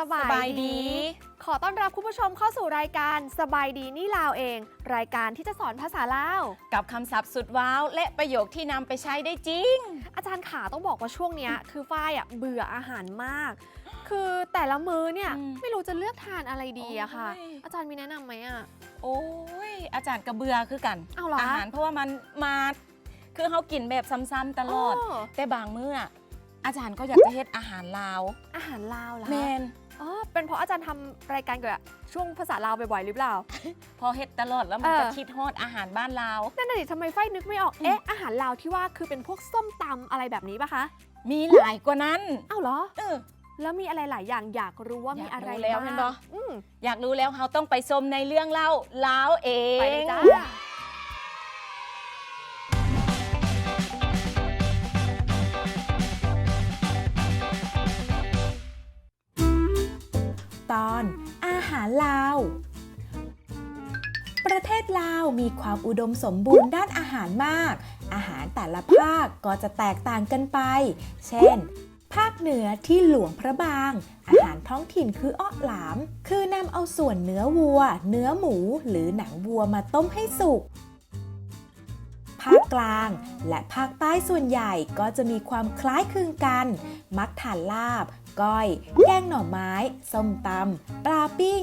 สบายสบายดี ขอต้อนรับคุณผู้ชมเข้าสู่รายการสบายดีนี่ลาวเอง รายการที่จะสอนภาษาลาว กับคำศัพท์สุดว้าว และประโยคที่นำไปใช้ได้จริง อาจารย์ขาต้องบอกว่าช่วงเนี้ย คือฝ้ายอะเบื่ออาหารมาก คือแต่ละมื้อเนี่ยอืม ไม่รู้จะเลือกทานอะไรดีอะค่ะโอ้ยอาจารย์มีแนะนำไหมอะ โอ้ยอาจารย์กระเบือคือกันเอาเหรอหารเพราะว่ามันมาคือเขากินแบบซ้ำๆตลอดอแต่บางมื้ออะอาจารย์ก็อยากจะเฮ็ดอาหารลาว อาหารลาวเหรอแมคะน อ๋อเป็นเพราะอาจารย์ทำรายการเกี่ยวกับช่วงภาษาลาวบ่อยๆหรือเปล่า พอเฮ็ดตลอดแล้วมันเออ จะคิดฮอดอาหารบ้านลาว นั่นน่ะดิทำไมฝ้ายนึกไม่ออกอืมเอ๊ะ อาหารลาวที่ว่าคือเป็นพวกส้มตำอะไรแบบนี้ปะคะ มีหลายกว่านั้น อ้าวเหรอ เออ แล้วมีอะไรหลายอย่างอยากรู้ว่ามีอยากอะไรรู้แล้วบ้างเห็นปะ อืมอยากรู้แล้วเราต้องไปชมในเรื่องเล่าลาวเอง ไปเลยจ้า อนอาหารลาว ประเทศลาวมีความอุดมสมบูรณ์ด้านอาหารมาก อาหารแต่ละภาคก็จะแตกต่างกันไป เช่น ภาคเหนือที่หลวงพระบาง อาหารท้องถิ่นคืออ้อหลาม คือนำเอาส่วนเนื้อวัว เนื้อหมู หรือหนังวัวมาต้มให้สุกภาคกลาง และภาคใต้ส่วนใหญ่ก็จะมีความคล้ายคลึงกัน มักทานลาบ ก้อย แกงหน่อไม้ ส้มตำ ปลาปิ้ง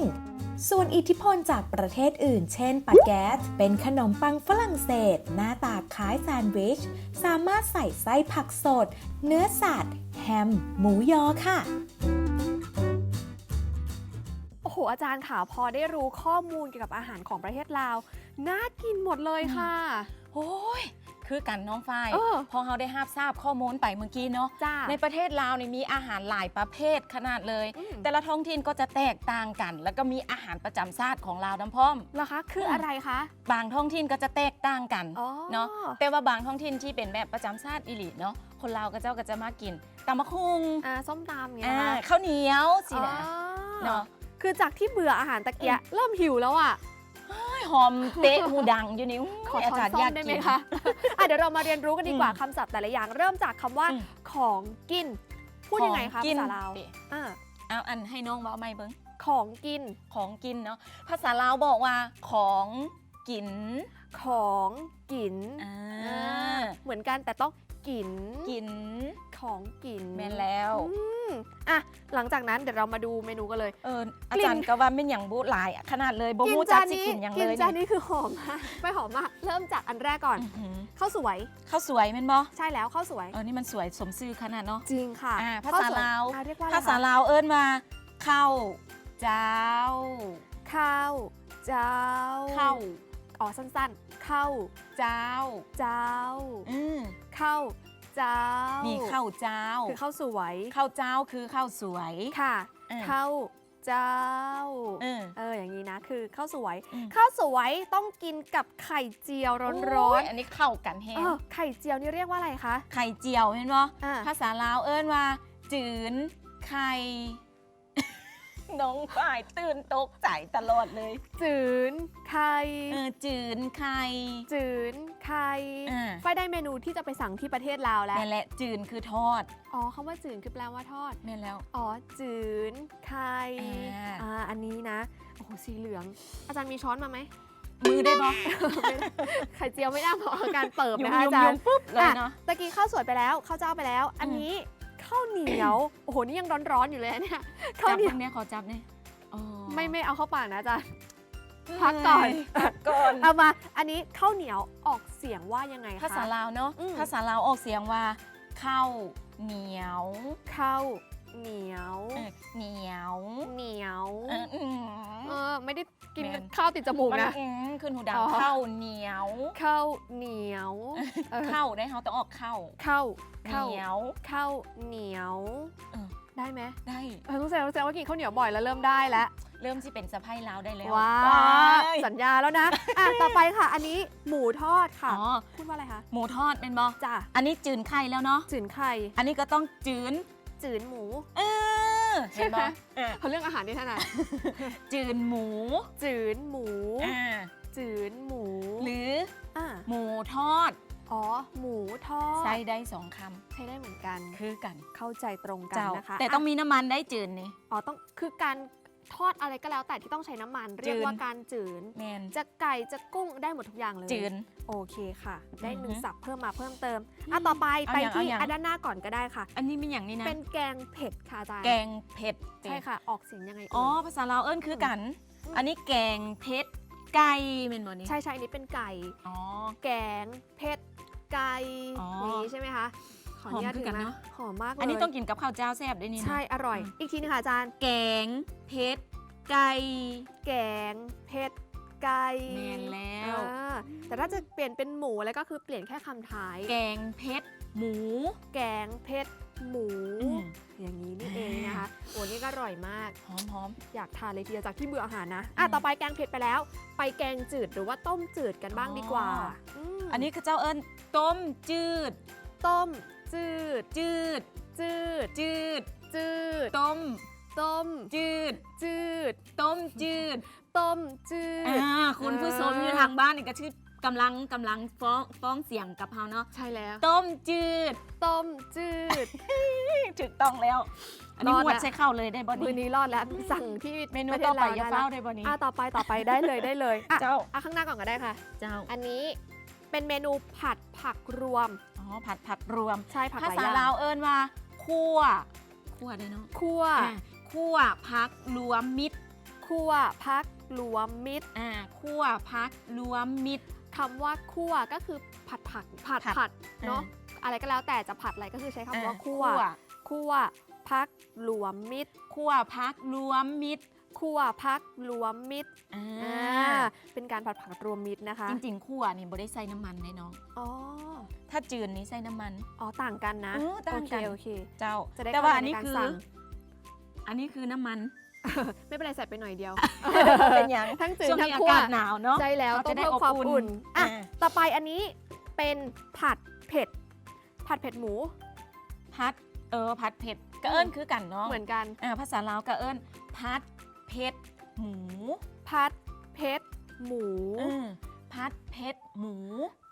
ส่วนอิทธิพลจากประเทศอื่น เช่นปาแกตเป็นขนมปังฝรั่งเศส หน้าตาคล้ายแซนด์วิช สามารถใส่ไส้ผักสด เนื้อสัตว์ แฮม หมูยอค่ะโอ้โห อาจารย์ค่ะพอได้รู้ข้อมูลเกี่ยวกับอาหารของประเทศลาว น่ากินหมดเลยค่ะ โอ้ย คือกันน้องฝ้ายเออ พอเราได้ทราบทราบข้อมูลไปเมื่อกี้เนาะ จ้า ในประเทศลาวนี่มีอาหารหลายประเภทขนาดเลย อืม แต่ละท้องถิ่นก็จะแตกต่างกัน แล้วก็มีอาหารประจำชาติของลาวน้ำพร้อม เหรอคะ คือมอะไรคะ บางท้องถิ่นก็จะแตกต่างกันอ๋อ เนาะแต่ว่าบางท้องถิ่นที่เป็นแบบประจำชาติอีหลีเนาะคนลาวก็เจ้าก็จะมากินตำมะคุงอ่าส้มตำอย่างเงี้อ่ายค่ะข้าวเหนียวสินะอ๋อเนาะ คือจากที่เบื่ออาหารตะเกียะเริ่มหิวแล้วอะเฮ้ย หอมเตะหูดังอยู่นี่ขออาช้อนจารย์ส้อยามกได้ไหมกินคะอะเดี๋ยวเรามาเรียนรู้กันดีกว่าอืมคำศัพท์แต่ละอย่าง เริ่มจากคำว่าอืมของกิน พูดยังไงคะของกินภาษาลาวดิอ่าเอาอันให้น้องเว่าไม่เบิ้งของกินของกินเนาะภาษาลาวบอกว่าของกิน ของกินอ่าอ่าเหมือนกันแต่ต้อง กิน กินของกินแม่นแล้วอืมอะหลังจากนั้นเดี๋ยวเรามาดูเมนูกันเลย เอออาจารย์ก็ว่าเป็นอย่างบูหลายอะขนาดเลยบ่ฮู้จาจักนสินี้กินอย่างกิเลยนจานนี้คือหอมมากไม่หอมมากเริ่มจากอันแรกก่อนอื้อหือข้าวสวย ข้าวสวยแม่นบ่ใช่แล้วข้าวสวย เออนี่มันสวยสมชื่อขนาดเนาะ จริงค่ะอ่าภาข้ษาสวยลาวอะเรียกว่าอะไรภาษาคะลาวเอิ้นว่าข้าวเจ้าข้าวเจ้าข้าว อ๋อสั้นๆข้าวเจ้า เจ้า อืมข้าวเจ้ามีมีข้าวเจ้า คือข้าวสวย ข้าวเจ้าคือข้าวสวย ค่ะเออข้าวเจ้า เออ เอออย่างนี้นะ คือข้าวสวย อืม ข้าวสวยต้องกินกับไข่เจียวร้อนโอ้ยอันนี้เข้ากันแฮๆ เองอไข่เจียวนี่เรียกว่าอะไรคะ ไข่เจียวเห็นบ่อ่า ภาษาลาวเอิ้นว่า จืนไข่ น้องฝ่ายตื่นตกใจตลอดเลยจืนไข่เออจืนไข่ จืนไข่อ่า ไฟได้เมนูที่จะไปสั่งที่ประเทศลาวแล้ว นั่นแหละจืนคือทอดอ๋อคำว่าจืนคือแปลว่าทอดแม่นแล้ว อ๋อ จืนไข่อ่า อ่าอันนี้นะ โอ้โห สีเหลือง อาจารย์มีช้อนมาไหม มือได้บ่ไม่ได้ไข่เจียวไม่ได้เพราะอาการเปิบยุ่นะงคะยุ่อางจารยุ่งย์ ปุ๊บเลยเนาะอะตะกี้ข้าวสวยไปแล้วข้าวเจ้าไปแล้ว อันอืมนี้ ข้าวเหนียว โอ้โห นี่ยังร้อนๆอยู่เลยเนี่ยข้าวจับเหนีตยวรงเนี้ยขอจับเนี่ยอ๋อไม่ไม่เอาเข้าปากนะอาจารย์พักก่อน พักก่อน เอามา อันนี้ข้าวเหนียวออกเสียงว่ายังไงคะ ภาษาลาวเนาะ อืม ภาษาลาวออกเสียงว่าข้าวเหนียวข้าวเหนียว เออเหนียวเหนียว เอออืม เออไม่ได้ กินแม่น ข้าวติดจมูกมันนะอืมขึ้นหูดังอ๋อข้าวเหนียวข้าวเหนียวเออเข้าได้เขาต้องออกเข้าข้าวเหข้าวนียว ข้าวเหนียวเออ ได้ไหมได้ เออต้องแซวต้องแซวว่ากินข้าวเหนียวบ่อยแล้วเริ่มได้แล้ว เริ่มที่เป็นสะพ้ายลาวได้แล้วว้าไปสัญญาแล้วนะ อะ ต่อไปค่ะ อันนี้หมูทอดค่ะ อ๋อพูดว่าอะไรคะหมูทอดเป็นบอจ้ะอันนี้จืนไข่แล้วเนาะจืนไข่ อันนี้ก็ต้องจืนจืนหมู เออ ใช่เห็นไหมปะเออเขาเรื่องอาหารนี่ถนัดจืนหมูจืนหมู อ่าจืนหมูหรืออะหมูทอดอ๋อ หมูทอดใช้ได้สองคใช้ได้เหมือนกันำคือกันเข้าใจตรงกันเจ้านะคะแต่ต้องะมีน้ำมันได้จืนนี่อ๋อต้องคือการ ทอดอะไรก็แล้วแต่ที่ต้องใช้น้ำมัน เรียกจืนว่าการจืน แมน จะไก่จะกุ้งได้หมดทุกอย่างเลยจืนโอเคค่ะ ได้หนึ่งอือฮึสับเพิ่มมาเพิ่มเติมอะต่อไปเอาไปอย่างที่เอาอย่าง อันด้านหน้าก่อนก็ได้ค่ะ อันนี้เป็นอย่างนี้นะเป็นแกงเผ็ดค่ะอาจารย์แกงเผ็ดใช่ค่ะ ออกเสียงยังไงเอ่ยอ๋อภาษาลาวเอิ้นคือกัน อืม อันนี้แกงเผ็ดไก่เป็นบ่นี้ใช่ใช่อันนี้เป็นไก่ อ๋อ แกงเผ็ดไก่อ๋อออย่างนี้ใช่ไหมคะ ขออนุญาตหอมคือกันถืเนอะ หอมมากเลยอันนี้ต้องกินกับข้าวเจ้าแซ่บด้วยนี่นะใช่อร่อยอืมอีกทีนึงค่ะอาจารย์แกงเผ็ดไก่แกงเผ็ดไก่แม่นแล้ว อ่าแต่ถ้าจะเปลี่ยนเป็นหมูแล้วก็คือเปลี่ยนแค่คำท้าย แกงเผ็ดหมู แกงเผ็ดหมู อืม อย่างนี้นี่เองนะคะโอ้นี่ก็อร่อยมาก หอมหอม อยากทานเลยทีเดียวจากที่เบื่ออาหารนะ อะ อืมต่อไปแกงเผ็ดไปแล้ว ไปแกงจืดหรือว่าต้มจืดกันบ้างอ๋อดีกว่ามอันนี้คือเจ้าเอิ้นต้มจืด ต้ม จืด จืด จืด จืด จืด ต้ม ต้ม จืด จืด ต้มจืด ต้มจืด อ่าคุณผู้ชมอยู่ทางบ้านนี่ก็ชื่อกำลังกำลังฟ้องฟ้องเสียงกับเฮาเนาะ ใช่แล้ว ต้มจืด ต้มจืด ถูกต้องแล้ว อันนี้รอดหวดละ ใช้เข้าเลยได้บ่มือนี้นี้รอดแล้วสั่งที่เมนูประเทต่อศไปลาวอย่าได้เฝ้าแล้วได้บ่นี้ อะต่อไปต่อไปได้เลยได้เลยอะเจ้า อะข้างหน้าก่อนก็ได้ค่ะ เจ้า อันนี้ เป็นเมนูผัดผักรวม อ๋อผัดผักรวม ใช่ผักหภาลายษาอย่าลางวเอิ้นว่าคั่วคั่วได้เนาะคั่วอ่าคั่วพักรวมมิตรคั่วพักรวมมิตรอ่าคั่วพักรวมมิตรคำว่าคั่วก็คือผัดผักผัดผัดผัดอ่าเนาะอะไรก็แล้วแต่จะผัดอะไรก็คือใช้คำว่าคั่วคั่วคั่วพักรวมมิตรคั่วพักรวมมิตร คั่วพักรวมมิตรอ่าอ่าเป็นการผัดผักรวมมิตรนะคะจริงๆคั่วนี่บ่ได้ใส่น้ำมันได้เนาะอ๋อถ้าจืดนี่ใส่น้ำมัน อ๋อต่างกันนะเออต่างกัน โอเคโอเคเจ้าจะได้แต่ว่าเข้าใจอันนี้ในการคือ สั่ง อันนี้คือน้ำมัน ไม่เป็นไรใส่ไปหน่อยเดียว เป็นอย่างทั้งจืดช่วงทั้งนี้อาคั่วกาศหนาวเนาะใช่แล้วเขาต้อจะงได้เพิ่มความอบอุ่อุ่นนอะอ่าต่อไปอันนี้เป็นผัดเผ็ด ผัดเผ็ดหมูพัด เออ พัดเผ็ดก็เอิ้นคือกันเนาะเหมือนกัน อ่าภาษาลาวก็เอิ้นพัด เผ็ดหมู พัดเผ็ดหมู เออพัดเผ็ดหมู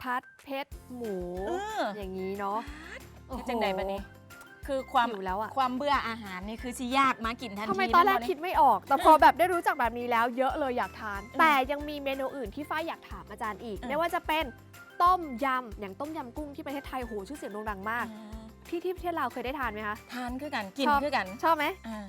พัดเผ็ดหมู เอออย่างนี้เนาะคือจังใดบัดนี้ คือความหิวแล้วอะ ความเบื่ออาหารนี่คือสิยากมากินทันทีทำไมตอนแรกล้วคิดไม่ออก แต่พอแบบได้รู้จักแบบนี้แล้วเยอะเลยอยากทานแต่ยังมีเมนูอื่นที่ฝ้ายอยากถามอาจารย์อีกไม่ว่าจะเป็นต้มยำ อย่างต้มยำกุ้งที่ประเทศไทยโหชื่อเสียงโด่งดังมากอ่าที่ที่ประเทศลาวเคยได้ทานไหมคะ ทานคือกันกินชอบ คือกันชอบไหมอ่า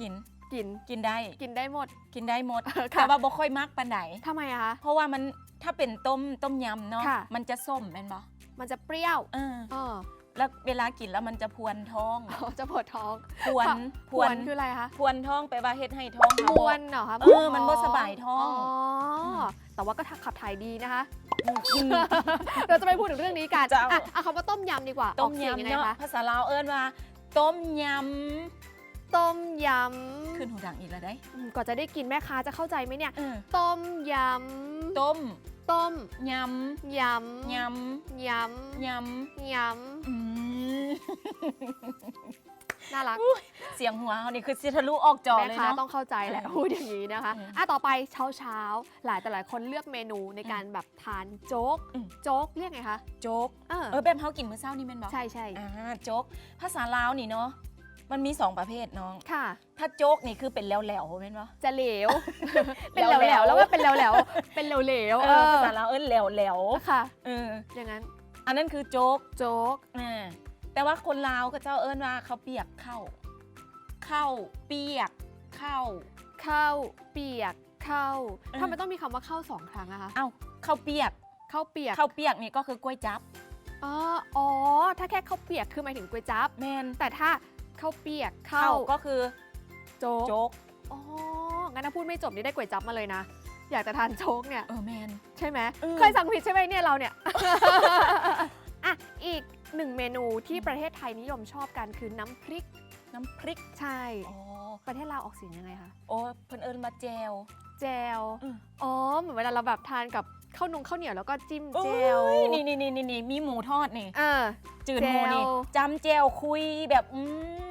กิน กินกินได้กินได้หมด กินได้หมด ค่ะ แต่ว่าบ่ค่อยมักปานใดทำไมอะคะ เพราะว่ามันถ้าเป็นต้มต้มยำเนาะค่ะ มันจะส้มแม่นบ่มันจะเปรี้ยวเออเออแล้วเวลากินแล้วมันจะพวนท้องอ๋อจะปวดท้องพวนพวนคืออะไรคะพวนท้องไปลว่าเฮ็ดให้ท้องมเราวนเหรอคะเออมันบ่สบายท้อง อ๋ออมแต่ว่าก็ขับถ่ายดีนะคะ อืม เราจะไปพูดถึงเรื่องนี้กันเจ้า อะเอาคำว่าต้มยำดีกว่าต้มออกเสีงยำยังไงเนาะคะ ภาษาลาวเอิ้นว่า ต้มย ต้มยำขึ้นหูดังอีกแล้วได้ำอืมก่อนจะได้กินแม่ค้าจะเข้าใจไหมเนี่ย เออต้มยำต้มต้มยยำยำยำยำยำำอืมน่ารักเสียงหัวเขานี่คือสิทะลุออกจอแม่เลยค้าเนาะ ต้องเข้าใจแหละเออพูดอย่างนี้นะคะอืมอะต่อไปเช้าเช้าๆหลายแต่หลายคนเลือกเมนูในการแบบทานโจ๊กอืม โจ๊กเรียกไงคะโจ๊ก เออเออแบบเขากินมื้อเช้านี่แม่นบ่ใช่ใช่อ่าโจ๊กภาษาลาวนี่เนาะ มันมีสองประเภทน้อง ค่ะ ถ้าโจ๊กนี่คือเป็นแล้วแหลวๆแม่นบ่จะเหลว เป็นแหเหลลววๆๆแล้วก็เป็นเหลวๆเป็นเหลวๆเออภาษาลาวเอิ้นแหลวแหลวค่ะๆเอออย่างนั้นอันนั้นคือโจ๊กโจ๊ก อ่าแต่ว่าคนลาวก็เจ้าเอิ้นว่าเขาวเปียกเข้าเข้าเปียกเข้าข้าวเปียกข้าวเออ ทำไมต้องมีคำว่าข้าวสองครั้งอะคะเอ้าข้าวเปียกข้าวเปียกข้าวเปียกนี่ก็คือกล้วยจับ อ๋ออ๋อ ถ้าแค่ข้าวเปียกคือหมายถึงก๋วยจั๊บแมนแต่ถ้า ข้าวเปียกเข้าข้าวก็คือโจ๊กโจ๊กอ๋องั้นถ้าพูดไม่จบนี่ได้ก๋วยจั๊บมาเลยนะ อยากจะทานโจ๊กเนี่ย เออแมน ใช่ไหมเออเคยสั่งผิดใช่ไหมเนี่ยเราเนี่ย อะอีกหนึ่งเมนูที่ประเทศไทยนิยมชอบกันคือน้ำพริก น้ำพริกใช่ อ๋อประเทศลาวออกเสียงยังไงคะ โอ้เพิ่นเอิญมาแจว แจว อืม อ๋อ เหมือนเวลาเราแบบทานกับข้าวนงข้าวเหนียวแล้วก็จิ้มแจวโอ้ยนี่นี่นี่นี่นี่มีหมูทอดนี่เออจืดหมูนี่แจวจำแจวคุยแบบอืม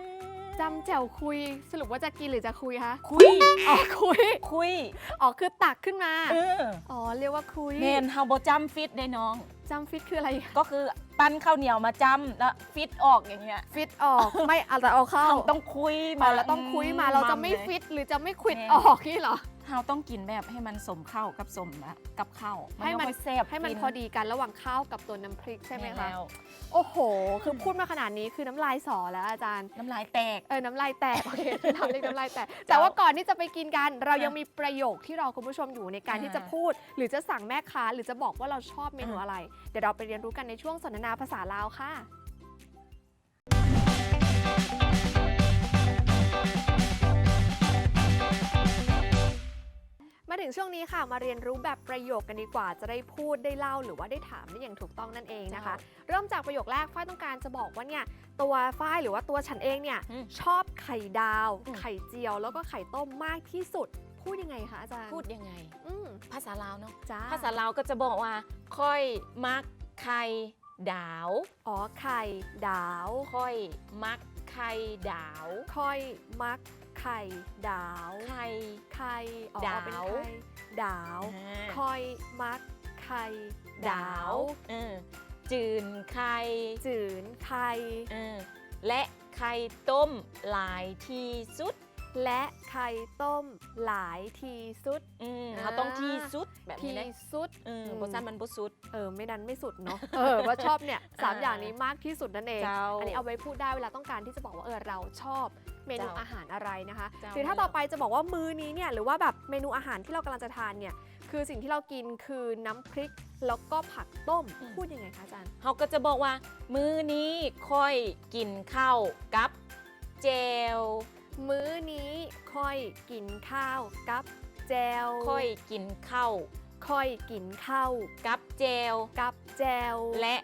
จำแจวคุย สรุปว่าจะกินหรือจะคุยคะ คุย อ๋อคุย คุย อ๋อคือตักขึ้นมา เอออ๋อเรียกว่าคุยแมนเฮาบ่จำฟิตได้น้อง จำฟิตคืออะไร ก็คือปั้นข้าวเหนียวมาจำแล้วฟิตออกอย่างเงี้ยฟิตออก ไม่เอาแต่เอาเข้าเฮาต้องคุยมามาแล้วต้องคุยมา เราจะไม่เลยฟิตหรือจะไม่ควิดแน่ออกนี่เหรอ เฮาต้องกินแบบให้มันสมเข้ากับสมนะกับข้าวให้มันยังค่อยแซ่บให้มันกิพอดีกันระหว่างข้าวกับตัวน้ำพริกใช่ไหมแน่คะแล้วโอ้โห คือพูดมาขนาดนี้คือน้ำลายสอแล้วอาจารย์ น้ำลายแตก เออ น้ำลายแตก โอเคเราเรียกน้ำลายแตก แต่ว่าก่อนที่จะไปกินกัน เรายังมีประโยคที่รอคุณผู้ชมอยู่ในการอ่าที่จะพูด หรือจะสั่งแม่ค้า หรือจะบอกว่าเราชอบเมนูอ่าอะไร เดี๋ยวเราไปเรียนรู้กันในช่วงสนทนาภาษาลาวค่ะ ถึงช่วงนี้ค่ะ มาเรียนรู้แบบประโยคกันดีกว่า จะได้พูดได้เล่าหรือว่าได้ถามได้อย่างถูกต้องนั่นเองนะคะ เริ่มจากประโยคแรกฝ้ายต้องการจะบอกว่าเนี่ยตัวฝ้ายหรือว่าตัวฉันเองเนี่ยอืมชอบไข่ดาวอืมไข่เจียว แล้วก็ไข่ต้มมากที่สุด พูดยังไงคะอาจารย์พูดยังไงอืมภาษาลาวเนาะจ้าภาษาลาวก็จะบอกว่า ค่อยมักไข่ดาวอ๋อไข่ดาว ค่อยมักไข่ดาว ค่อยมัก ไข่ดาว ไข่ ไข่อ๋อดาว เป็นไข่ดาวอ่าค่อยมัก ไข่ดาวเออจืนไข่จืนไข่ เออและไข่ต้มหลายที่สุด และไข่ต้มหลายทีสุด อืมอ่าเขาต้องที่สุดแบบทีนี้เลยสุด เอออืมบซันมันบุสุด เออไม่ดันไม่สุดเนาะ เออว่าชอบเนี่ยสามอ่าอย่างนี้มากที่สุดนั่นเอง เจ้าอันนี้เอาไว้พูดได้เวลาต้องการที่จะบอกว่าเออเราชอบเมนูเจ้าอาหารอะไรนะคะ เจ้าหรือถ้าต่อไปจะบอกว่ามื้อนี้เนี่ยหรือว่าแบบเมนูอาหารที่เรากำลังจะทานเนี่ยคือสิ่งที่เรากินคือน้ำพริกแล้วก็ผักต้มพูดยังไงคะอาจารย์ เขาก็จะบอกว่า มื้อนี้ค่อยกินข้าวกับเจล มื้อนี้ค่อยกินข้าวกับแจวค่อยกินข้าวค่อยกินข้าวกับเจลกับแจวและ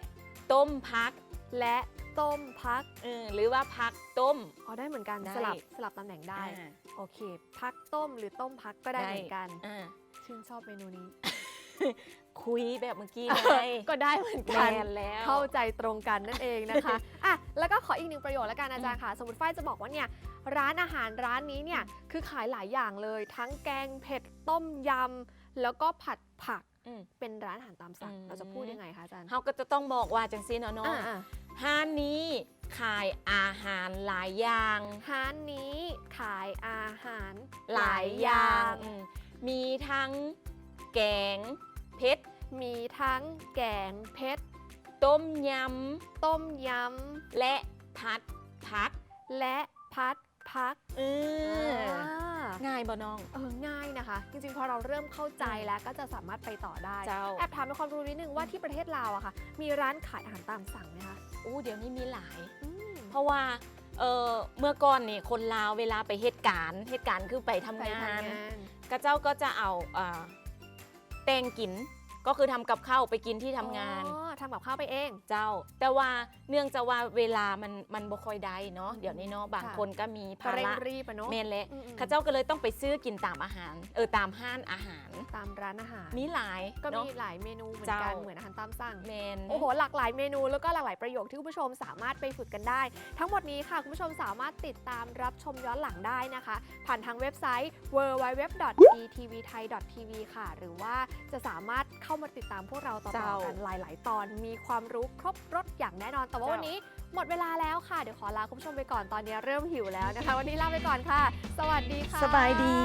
ต้มพักและต้มพักเออหรือว่าพักต้ม อ๋อได้เหมือนกันได้ สลับสลับตำแหน่งได้ อ่า โอเค พักต้มหรือต้มพักก็ได้เหมือนกันอ่าชื่นชอบเมนูนี้ คุยแบบเมื่อกี้ไง ก็ได้เหมือนแมกันนแล้ว เข้าใจตรงกันนั่นเองนะคะ อะ แล้วก็ขออีกหนึ่งประโยชน์แล้วกันอาจารย์ค่ะ สมมติฝ้ายจะบอกว่าเนี่ย ร้านอาหารร้านนี้เนี่ยคือขายหลายอย่างเลย ทั้งแกงเผ็ดต้มยำแล้วก็ผัดผักอืมเป็นร้านอาหารตามสั่งอืมเราจะพูดยังไงคะอาจารย์เขาก็จะต้องบอกว่าจังซีเนาะเนาะอ่าอ่าห้านนี้ขายอาหารหลายอย่างร้านนี้ขายอาหารหลายอย่างอืมมีทั้งแกงเผ็ดมีทั้งแกงเผ็ดต้มยต้มยำและผัดผักำและพัด พักเอออ่าง่ายบ่น้อง เออง่ายนะคะ จริงๆ พอเราเริ่มเข้าใจแล้วก็จะสามารถไปต่อได้ เจ้า แอบถามเป็นความรู้นิดนึงว่าที่ประเทศลาวอะค่ะ มีร้านขายอาหารตามสั่งไหมคะอู้เดี๋ยวนี้มีหลาย อืม เพราะว่าเออเมื่อก่อนนี่คนลาวเวลาไปเหตุการณ์เหตุการณ์คือไปทำไปงาทำนงานก็เจ้าก็จะเอาอ่าแตงกินก็คือทำกับข้าวไปกินที่ทำงาน อ๋อ ทำกับข้าวไปเอง เจ้า แต่ว่าเนื่องจากว่าเวลามันมันบ่ค่อยได้เนาะอืมเดี๋ยวนี้เนาะบางค่ะคนก็มีก็ภาเร่งระรีบอะเนาะ เมนเละอืมๆข้าเจ้าก็เลยต้องไปซื้อกินตามอาหาร เออตามห้านอาหาร ตามร้านอาหารมีหลายก็เนาะ มีหลายเมนูเหมือนเจ้ากันเหมือนอาหารตามสั่ง เมน โอ้โห หลากหลายเมนูแล้วก็หลากหลายประโยคที่คุณผู้ชมสามารถไปฝึกกันได้ ทั้งหมดนี้ค่ะ คุณผู้ชมสามารถติดตามรับชมย้อนหลังได้นะคะ ผ่านทางเว็บไซต์ www.etvthai.tv ค่ะ หรือว่าจะสามารถเข้ามาติดตามพวกเราต่อๆกันหลาย ๆ ตอนมีความรู้ครบรถอย่างแน่นอน แต่ว่าวันนี้หมดเวลาแล้วค่ะ เดี๋ยวขอลาคุณผู้ชมไปก่อนตอนนี้เริ่มหิวแล้วนะคะ วันนี้ลาไปก่อนค่ะ สวัสดีค่ะ สบายดี